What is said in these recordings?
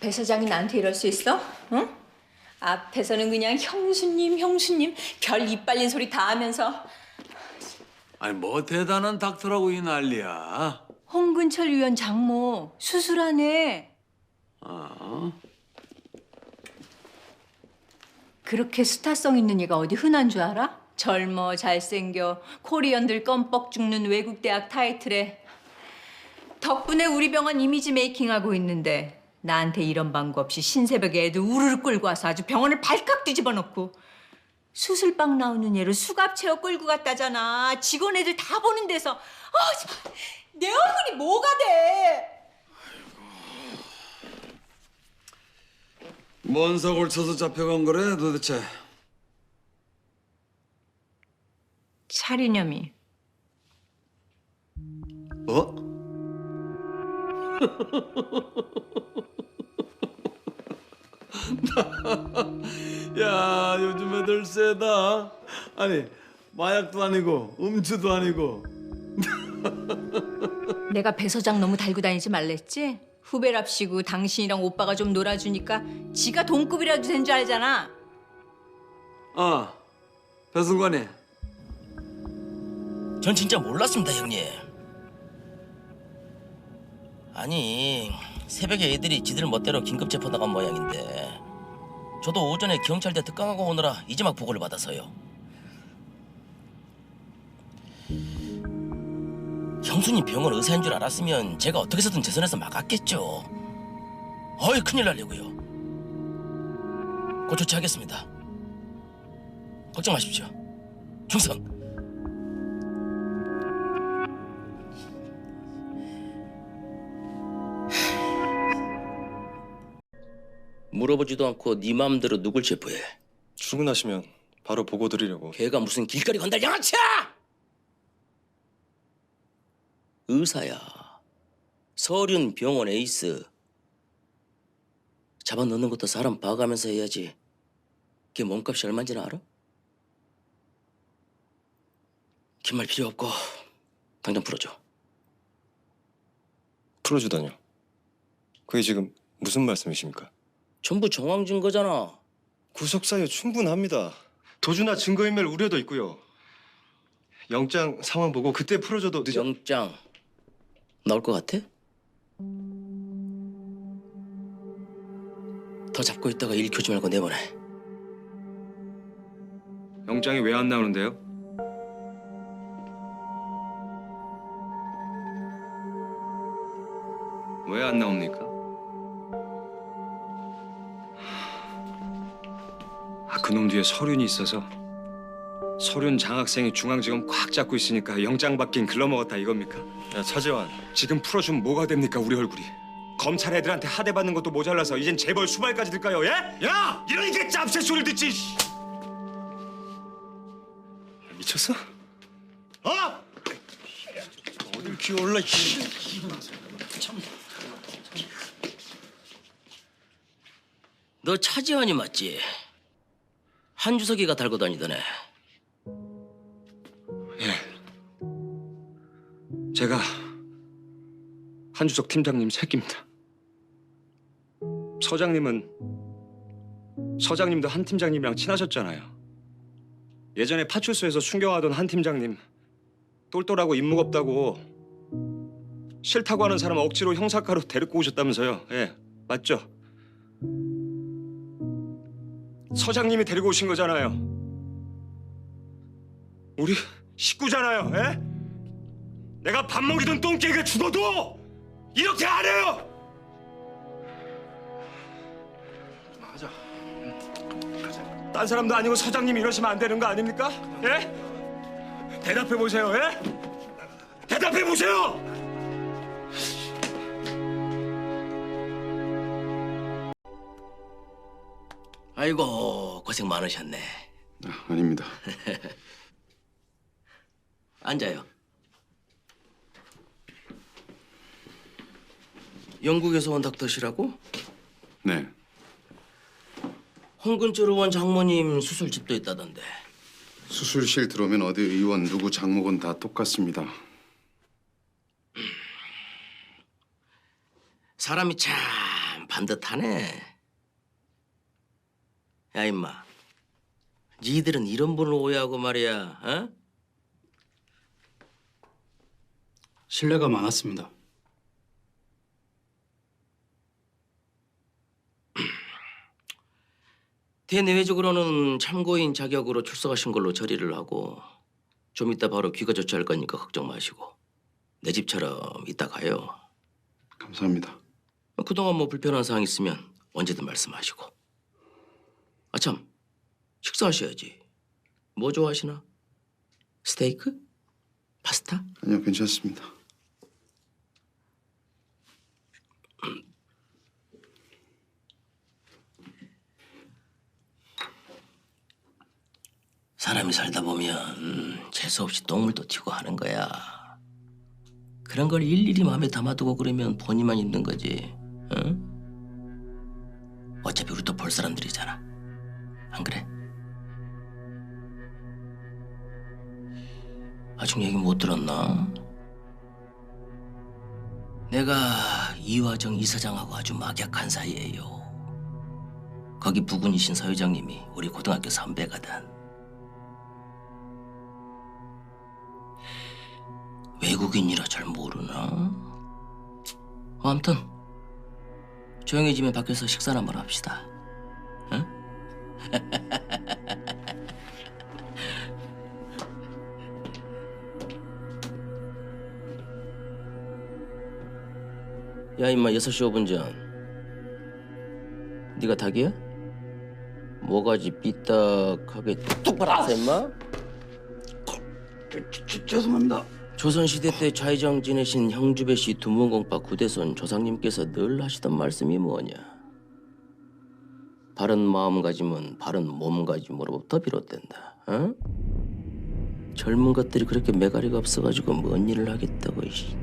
배 사장이 나한테 이럴 수 있어? 응? 앞에서는 그냥 형수님, 형수님 별 이빨린 소리 다 하면서 아니 뭐 대단한 닥터라고 이 난리야. 홍근철 위원 장모 수술하네. 어? 그렇게 스타성 있는 얘가 어디 흔한 줄 알아? 젊어, 잘생겨, 코리언들 껌뻑 죽는 외국 대학 타이틀에 덕분에 우리 병원 이미지 메이킹하고 있는데 나한테 이런 방구 없이 신새벽에 애들 우르르 끌고 와서 아주 병원을 발칵 뒤집어 놓고 수술방 나오는 얘를 수갑 채워 끌고 갔다잖아. 직원 애들 다 보는 데서 아, 참, 내 얼굴이 뭐가 돼? 뭔 사고를 쳐서 잡혀간 거래 도대체? 살인혐의. 뭐? 야 요즘 애들 세다. 아니 마약도 아니고 음주도 아니고. 내가 배 서장 너무 달고 다니지 말랬지? 후배랍시고 당신이랑 오빠가 좀 놀아주니까 지가 동급이라도 된 줄 알잖아. 어 배승관이 전 진짜 몰랐습니다, 형님. 아니, 새벽에 애들이 지들 멋대로 긴급 체포 나간 모양인데 저도 오전에 경찰대 특강하고 오느라 이제 막 보고를 받아서요. 형수님 병원 의사인 줄 알았으면 제가 어떻게 해서든 제 손에서 막았겠죠. 어이 큰일 날려고요. 곧 조치하겠습니다. 걱정 마십시오. 충성. 물어보지도 않고 네 마음대로 누굴 체포해? 출근하시면 바로 보고 드리려고. 걔가 무슨 길거리 건달 양아치야! 의사야. 서륜 병원 에이스. 잡아 넣는 것도 사람 봐가면서 해야지. 걔 몸값이 얼마인지는 알아? 긴 말 필요 없고 당장 풀어줘. 풀어주다뇨. 그게 지금 무슨 말씀이십니까? 전부 정황 증거잖아. 구속 사유 충분합니다. 도주나 증거인멸 우려도 있고요. 영장 상황 보고 그때 풀어줘도 늦어. 영장 나올 것 같아? 더 잡고 있다가 일 켜지 말고 내보내. 영장이 왜 안 나오는데요? 왜 안 나옵니까? 아, 그놈 뒤에 서륜이 있어서 서륜 장학생이 중앙지검 꽉 잡고 있으니까 영장 받긴 글러먹었다 이겁니까? 야 차재환 지금 풀어주면 뭐가 됩니까 우리 얼굴이 검찰 애들한테 하대 받는 것도 모자라서 이젠 재벌 수발까지 들까요 예? 야! 이러니까 짭새 소리를 듣지 씨. 미쳤어? 어? 어딜 기어올라 씨. 너 차지환이 맞지? 한주석이가 달고 다니더네. 제가 한주석 팀장님 새끼입니다. 서장님은 서장님도 한 팀장님이랑 친하셨잖아요. 예전에 파출소에서 순경하던 한 팀장님 똘똘하고 인무겁다고 싫다고 하는 사람 억지로 형사과로 데리고 오셨다면서요. 예, 맞죠? 서장님이 데리고 오신 거잖아요. 우리 식구잖아요. 예? 내가 밥 먹이던 똥개가 죽어도 이렇게 안 해요. 맞아. 딴 사람도 아니고 서장님 이러시면 안 되는 거 아닙니까? 예? 대답해 보세요. 예? 대답해 보세요. 아이고 고생 많으셨네. 아, 아닙니다. 앉아요. 영국에서 온 닥터시라고? 네. 홍근철 의원 장모님 수술집도 있다던데. 수술실 들어오면 어디 의원 누구 장목은 다 똑같습니다. 사람이 참 반듯하네. 야 임마, 니들은 이런 분을 오해하고 말이야. 어? 신뢰가 많았습니다. 대내외적으로는 참고인 자격으로 출석하신 걸로 처리를 하고 좀 이따 바로 귀가 조치할 거니까 걱정 마시고 내 집처럼 이따 가요. 감사합니다. 그동안 뭐 불편한 사항 있으면 언제든 말씀하시고. 아참 식사하셔야지. 뭐 좋아하시나? 스테이크? 파스타? 아니요, 괜찮습니다. 사람이 살다 보면 재수 없이 똥물도 튀고 하는 거야. 그런 걸 일일이 마음에 담아두고 그러면 본인만 힘든 거지. 응? 어차피 우리도 볼 사람들이잖아. 안 그래? 아직 얘기 못 들었나? 내가 이화정 이사장하고 아주 막약한 사이예요. 거기 부군이신 서 회장님이 우리 고등학교 선배거든. 외국인이라 잘 모르나? 아무튼 조용해지면 밖에서 식사나 한번 합시다. 응? 야 임마 6시 5분 전 네가 닭이야? 뭐가지 삐딱하게 똑바로 하세요 임마 죄송합니다. 조선시대 때 좌의정 지내신 형주배 씨 두문공파 구대손 조상님께서 늘 하시던 말씀이 뭐냐? 바른 마음가짐은 바른 몸가짐으로부터 비롯된다. 어? 젊은 것들이 그렇게 매가리가 없어가지고 뭔 일을 하겠다고 이씨.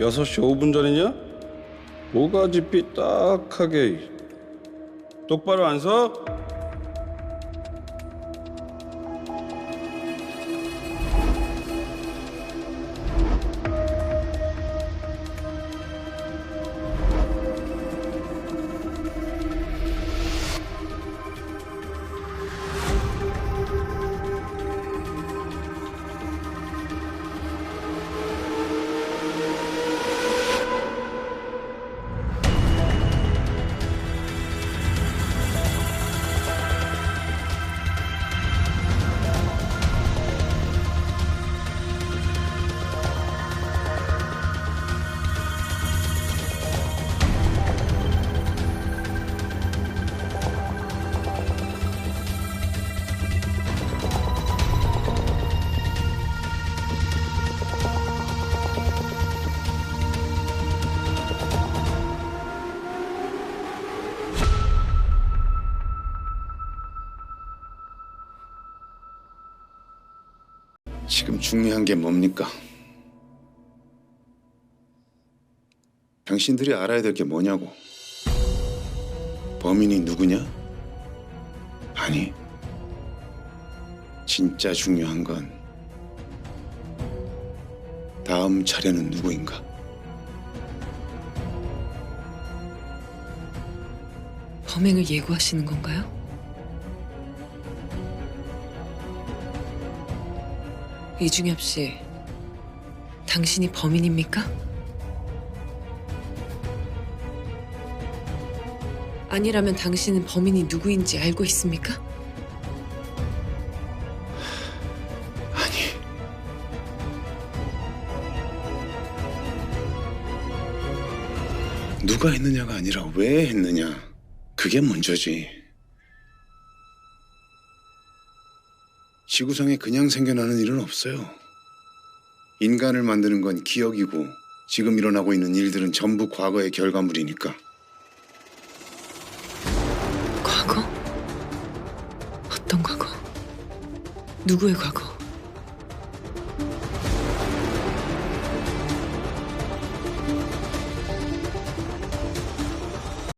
여섯 시 5분 전이냐? 뭐가지 삐 딱하게 똑바로 안 서? 중요한 게 뭡니까? 당신들이 알아야 될 게 뭐냐고. 범인이 누구냐? 아니, 진짜 중요한 건 다음 차례는 누구인가? 범행을 예고하시는 건가요? 이중엽 씨, 당신이 범인입니까? 아니라면 당신은 범인이 누구인지 알고 있습니까? 아니. 누가 했느냐가 아니라 왜 했느냐. 그게 문제지. 지구상에 그냥 생겨나는 일은 없어요. 인간을 만드는 건 기억이고 지금 일어나고 있는 일들은 전부 과거의 결과물이니까. 과거? 어떤 과거? 누구의 과거?